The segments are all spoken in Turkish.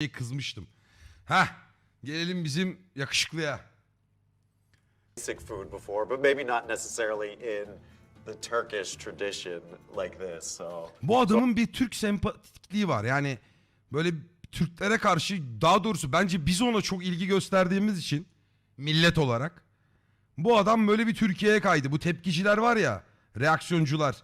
şey kızmıştım. Heh gelelim bizim yakışıklıya. basic food before, but maybe not necessarily in the Turkish tradition like this. So Bu adamın bir Türk sempatikliği var. Yani böyle Türklere karşı daha doğrusu bence biz ona çok ilgi gösterdiğimiz için millet olarak bu adam böyle bir Türkiye'ye kaydı. Bu tepkiciler var ya reaksiyoncular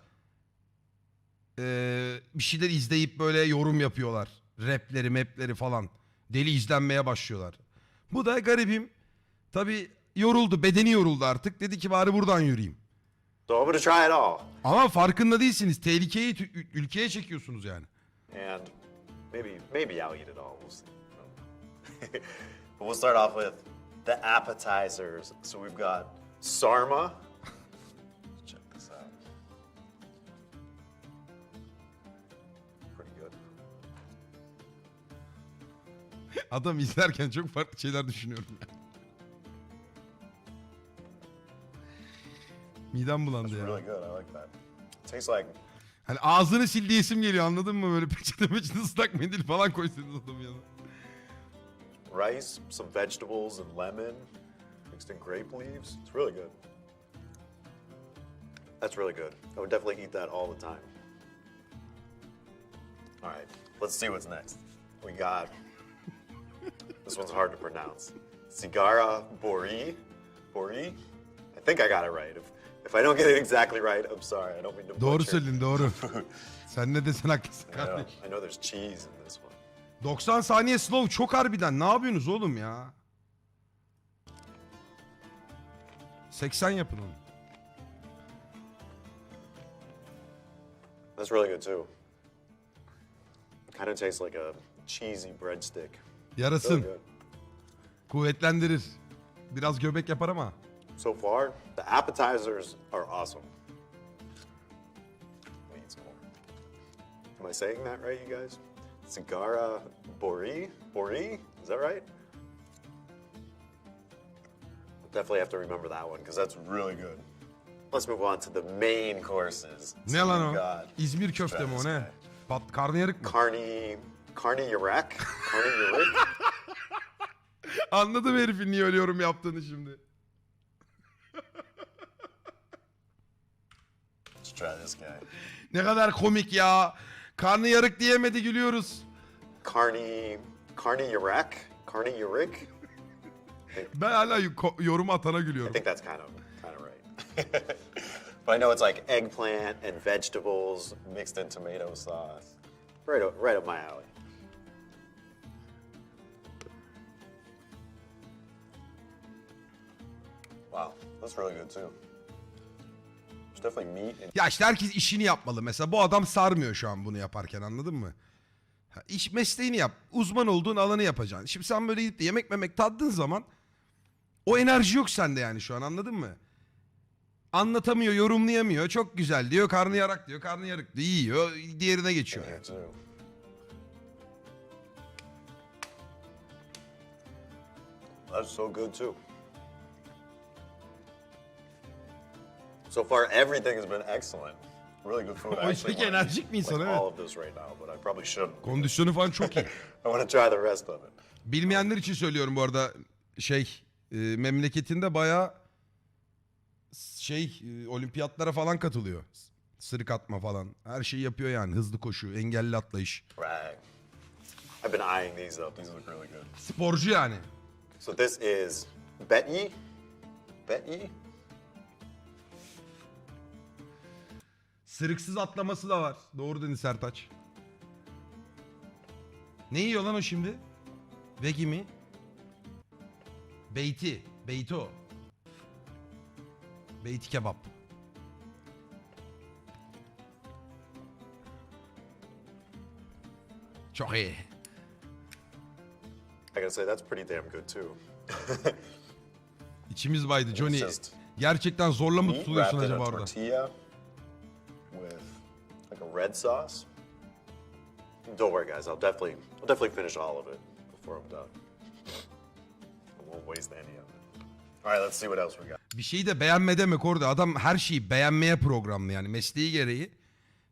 ee, bir şeyler izleyip böyle yorum yapıyorlar. Rapleri mapleri falan deli izlenmeye başlıyorlar. Bu da garibim tabi yoruldu bedeni yoruldu artık dedi ki bari buradan yürüyeyim. so I'm gonna try it all. Ama farkında değilsiniz. Tehlikeyi tü- ül- ülkeye çekiyorsunuz yani. And maybe maybe I'll eat it all. We'll see. but we'll start off with the appetizers. So we've got sarma. Adam izlerken çok farklı şeyler düşünüyorum ya. Midem bulandı ya. really good. I like that. tastes like Hani ağzını sil diyesim geliyor anladın mı? Böyle peçete peçete ıslak mendil falan koysanız adamın yanına. rice, some vegetables, and lemon mixed in grape leaves. It's really good. That's really good. I would definitely eat that all the time. All right, let's see what's next. We got this one's hard to pronounce. Cigara Bori. Bori? I think I got it right. If if I don't get it exactly right, I'm sorry. I don't mean to Doğru butcher söyledin doğru. Sen ne desen haklısın I know, kardeş. I know there's cheese in this one. 90 saniye slow çok harbiden. Ne yapıyorsunuz oğlum ya? 80 yapın onu. That's really good too. Kind of tastes like a cheesy breadstick. Really Yarasın. good. Kuvvetlendirir. Biraz göbek yapar ama. So far, the appetizers are awesome. Some more. Am I saying that right, you guys? Cigara Bori? Bori? Is that right? Definitely have to remember that one because that's really good. Let's move on to the main courses. Ne lan o? İzmir köfte mi o ne? Pat karnıyarık mı? Carney, Carney Yurek? Carney Yurek? Anladım herifin niye öyle yorum yaptığını şimdi. Let's try this guy. Ne kadar komik ya. Karnıyarık diyemedi gülüyoruz. Carney, Carney Yurek? Carney Yurek? Ben hala yo- yorum atana I gülüyorum. think that's kind of kind of right. but I know it's like eggplant and vegetables mixed in tomato sauce. Right right up my alley. Wow, that's really good too. There's definitely meat in Ya işte herkes işini yapmalı. Mesela bu adam sarmıyor şu an bunu yaparken anladın mı? Ha, iş mesleğini yap. Uzman olduğun alanı yapacaksın. Şimdi sen böyle gidip de yemek memek tattığın zaman o enerji yok sende yani şu an anladın mı? Anlatamıyor, yorumlayamıyor. Çok güzel diyor. Karnıyarık diyor. Karnıyarık diyor. Yiyor. Diğerine geçiyor. here too. That's so good too. So far, everything has been excellent. Really good food. I actually wanna enerjik bir eat, insan like, evet. all of this right now, but I probably shouldn't. Kondisyonu falan çok iyi. I want to try the rest of it. Bilmeyenler için söylüyorum bu arada şey e, memleketinde bayağı şey e, olimpiyatlara falan katılıyor. Sırık atma falan. Her şeyi yapıyor yani. Hızlı koşu, engelli atlayış. Right. I've been eyeing these up. These look really good. Sporcu yani. So this is Betyi. Betyi. Sırıksız atlaması da var. Doğru dedin Sertaç. Ne yiyor lan o şimdi? Vegi mi? Beyti. Beyti o. Beyti kebap. Çok iyi. I gotta say that's pretty damn good too. İçimiz baydı Johnny. Gerçekten zorla mı tutuluyorsun acaba orada? tortilla red sauce. Don't worry, guys. I'll definitely, I'll definitely finish all of it before I'm done. I won't waste any of it. All right, let's see what else we got. Bir şeyi de beğenme demek orada. Adam her şeyi beğenmeye programlı yani mesleği gereği.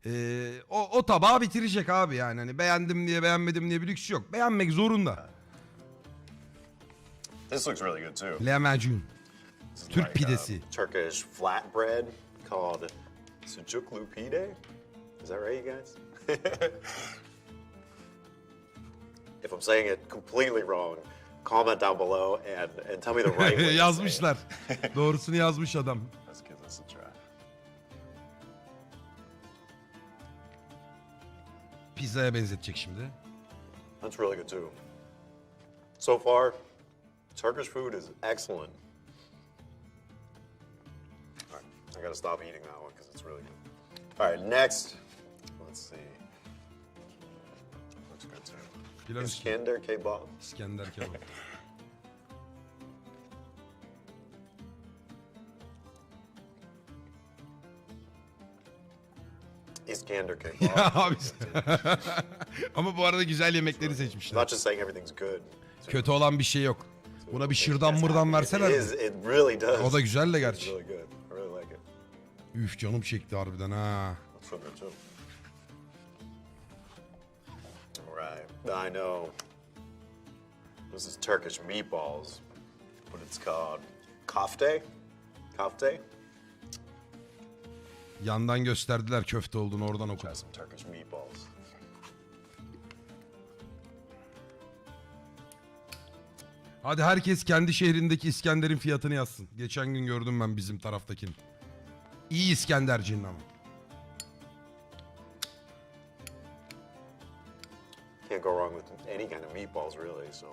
Ee, o, o tabağı bitirecek abi yani. Hani beğendim diye beğenmedim diye bir lüks yok. Beğenmek zorunda. This looks really good too. Lahmacun. This is Türk like, pidesi. uh, Turkish flatbread called sucuklu pide. Is that right, you guys? if I'm saying it completely wrong, comment down below and, and tell me the right way. to say it. Yazmışlar. Doğrusunu yazmış adam. Let's give this a try. Pizzaya benzetecek şimdi. That's really good too. So far, Turkish food is excellent. All right, I gotta stop eating that one because it's really good. All right, next, let's see. Looks good too. Pilav üstü. Iskender kebab. İskender kebap. Iskender kebab. ya abi. Ama bu arada güzel yemekleri seçmişler. Not just saying everything's good. Kötü olan bir şey yok. Buna bir şırdan mırdan It verseler. is. It really does. O da güzel de It's gerçi. really good. I really like it. Üf canım çekti harbiden ha. That's really good too. Right, I know. This is Turkish meatballs, but it's called kofte. Kofte. Yandan gösterdiler köfte olduğunu oradan okudum. Try some Turkish meatballs. Hadi herkes kendi şehrindeki İskender'in fiyatını yazsın. Geçen gün gördüm ben bizim taraftakini. İyi İskendercinin ama. Can't go wrong with any kind of meatballs, really. So,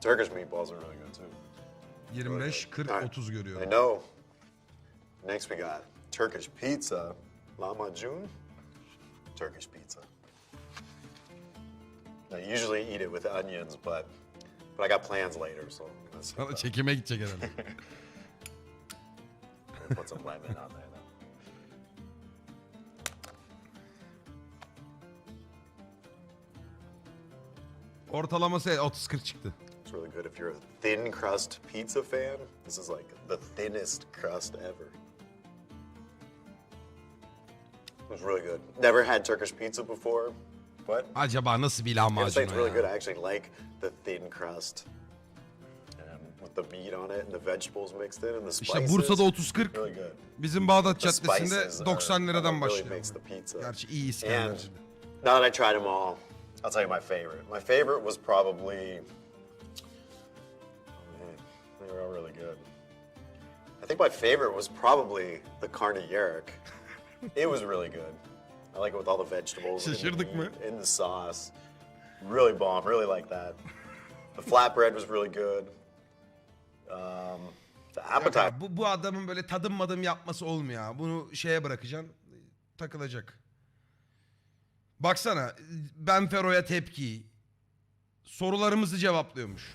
Turkish meatballs are really good too. 25, 40, All right. 30 I görüyorum. know. Next, we got Turkish pizza, lahmacun. Turkish pizza. I usually eat it with onions, but but I got plans later, so I'm gonna skip Sana that. çekime gidecek herhalde. Put some lemon on there Ortalaması 30-40 çıktı. It's really good if you're a thin crust pizza fan. This is like the thinnest crust ever. It's really good. Never had Turkish pizza before, but Acaba nasıl bir I gotta say lahmacun it's o really good. ya? I actually like the thin crust. And with the meat on it and the vegetables mixed in and the spices. İşte Bursa'da 30-40, Really good. bizim Bağdat The Caddesi'nde spices are 90 liradan really başlıyor. makes the pizza. Gerçi iyi And İskenderci. now that I tried them all, I'll tell you my favorite. My favorite was probably. Oh man, they were all really good. I think my favorite was probably the carne-yarrick. it was really good. I like it with all the vegetables and the, meat and the sauce. Really bomb. Really like that. The flatbread was really good. Um, the appetizer. Bu, bu adamın böyle tadım madım yapması olmuyor. Bunu şeye bırakacaksın. Takılacak. Baksana ben Fero'ya tepki. Sorularımızı cevaplıyormuş.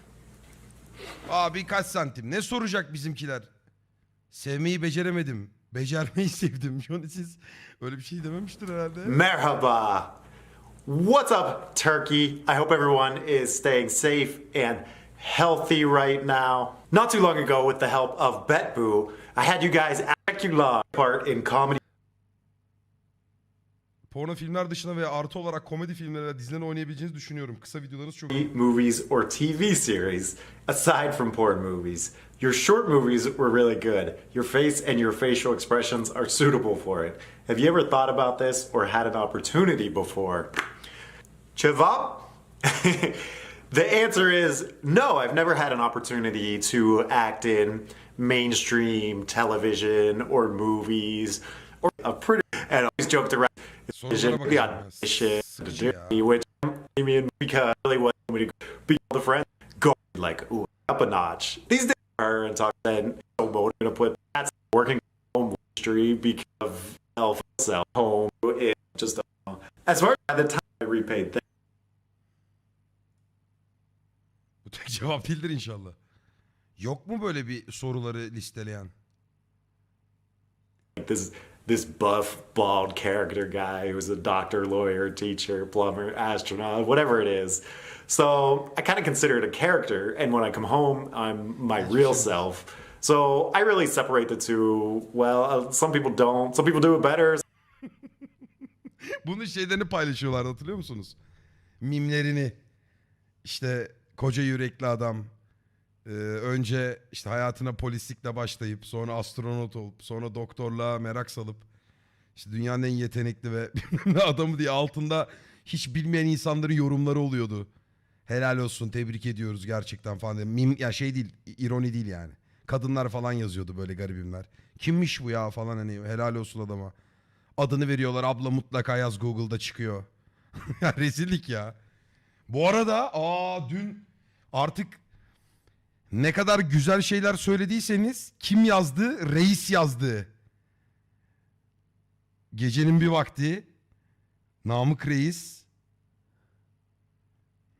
Abi kaç santim? Ne soracak bizimkiler? Sevmeyi beceremedim. Becermeyi sevdim. Johnny siz öyle bir şey dememiştir herhalde. Merhaba. What's up, Turkey? I hope everyone is staying safe and healthy right now. Not too long ago, with the help of BetBoo, I had you guys acula part in comedy Porno filmler dışında veya artı olarak komedi filmleri ve oynayabileceğinizi düşünüyorum. Kısa videolarınız çok movies or TV series aside from porn movies. Your short movies were really good. Your face and your facial expressions are suitable for it. Have you ever thought about this or had an opportunity before? Cevap? the answer is no, I've never had an opportunity to act in mainstream television or movies or a pretty and I always joked around Sorulara the bakacağım ya. audition Sıkıcı which I mean because really wasn't going to be the friend go like ooh up a notch. These days her and talk then so gonna put that's working home industry because of self self home is just uh, as far as the time I repaid things. Bu tek cevap değildir inşallah. Yok mu böyle bir soruları listeleyen? this this buff bald character guy who's a doctor lawyer teacher plumber astronaut whatever it is so i kind of consider it a character and when i come home i'm my real self so i really separate the two well uh, some people don't some people do it better Bunun şeylerini paylaşıyorlar hatırlıyor musunuz? Mimlerini. İşte koca yürekli adam. Ee, önce işte hayatına polislikle başlayıp sonra astronot olup sonra doktorluğa merak salıp işte dünyanın en yetenekli ve adamı diye altında hiç bilmeyen insanların yorumları oluyordu. Helal olsun tebrik ediyoruz gerçekten falan. diye. Mim, ya şey değil ironi değil yani. Kadınlar falan yazıyordu böyle garibimler. Kimmiş bu ya falan hani helal olsun adama. Adını veriyorlar abla mutlaka yaz Google'da çıkıyor. ya rezillik ya. Bu arada aa dün artık ne kadar güzel şeyler söylediyseniz kim yazdı? Reis yazdı. Gecenin bir vakti Namık Reis